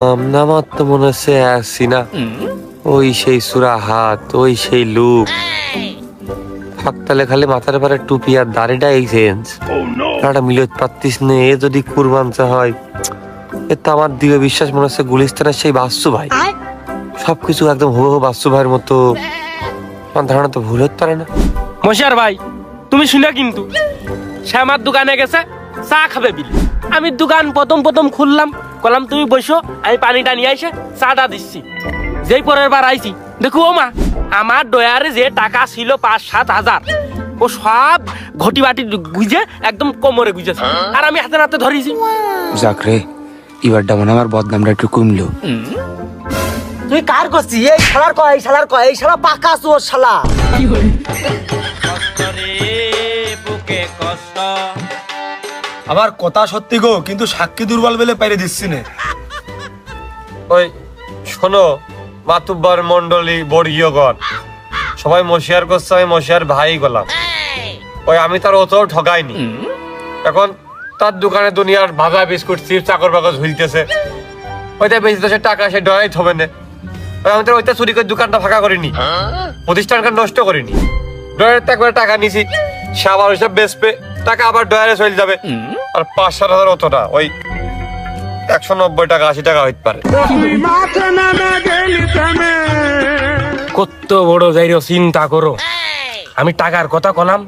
আমার তো মনে হচ্ছে আসছি না। ওই সেই সুরা হাত ওই সেই লুক ফাঁকতালে খালি মাথার পারে টুপি আর দাড়িটা এই চেঞ্জ একটা মিলত পারতিস নে এ যদি কুরবানতে হয় এ তো আমার বিশ্বাস মনে হচ্ছে গুলিস্তানের সেই বাস্তু ভাই। সবকিছু একদম হুবহু বাস্তু ভাইয়ের মতো। আমার ধারণা তো ভুল হতে পারে না। মশার ভাই তুমি শুনে কিন্তু। সে আমার দোকানে গেছে চা খাবে বিল। আমি দোকান প্রথম প্রথম খুললাম কলাম তুমি বসো আমি পানিটা নিয়ে এসে চাটা দিচ্ছি। যেই পরের বার আইছি দেখো ও মা আমার ডয়ারে যে টাকা ছিল পাঁচ সাত হাজার ও সব ঘটি বাটি গুজে একদম কোমরে গুজেছে। আর আমি হাতে হাতে ধরেছি। যাক রে এবারটা মনে আমার বদনামটা একটু কমলো। তুই কার করছিস? এই শালার কয় এই শালার কয় এই শালা পাকা চোর শালা। আমার কথা সত্যি গো কিন্তু সাক্ষী দুর্বল বলে পাইরে দিচ্ছি না। ওই শোনো মাতুব্বার মন্ডলী বর্গীয়গণ সবাই মশিয়ার করছে আমি মশিয়ার ভাই গলাম। ওই আমি তার অত ঠগাইনি। এখন তার দোকানে দুনিয়ার ভাজা বিস্কুট চিপ চাকর বাকর ঝুলতেছে। ওইটা বেশি দশের টাকা সে ডরাই থবে না। আমি তো ওইটা চুরি করে দোকানটা ফাঁকা করিনি। প্রতিষ্ঠানকে নষ্ট করিনি। ডয়ারের তো করে টাকা নিছি সে আবার ওইসব বেচবে টাকা আবার ডয়ারে চলে যাবে। আর পাঁচ সাত হাজার অতটা ওই একশো নব্বই টাকা আশি টাকা হইতে পারে। কত বড় যাই চিন্তা করো। আমি টাকার কথা কলাম।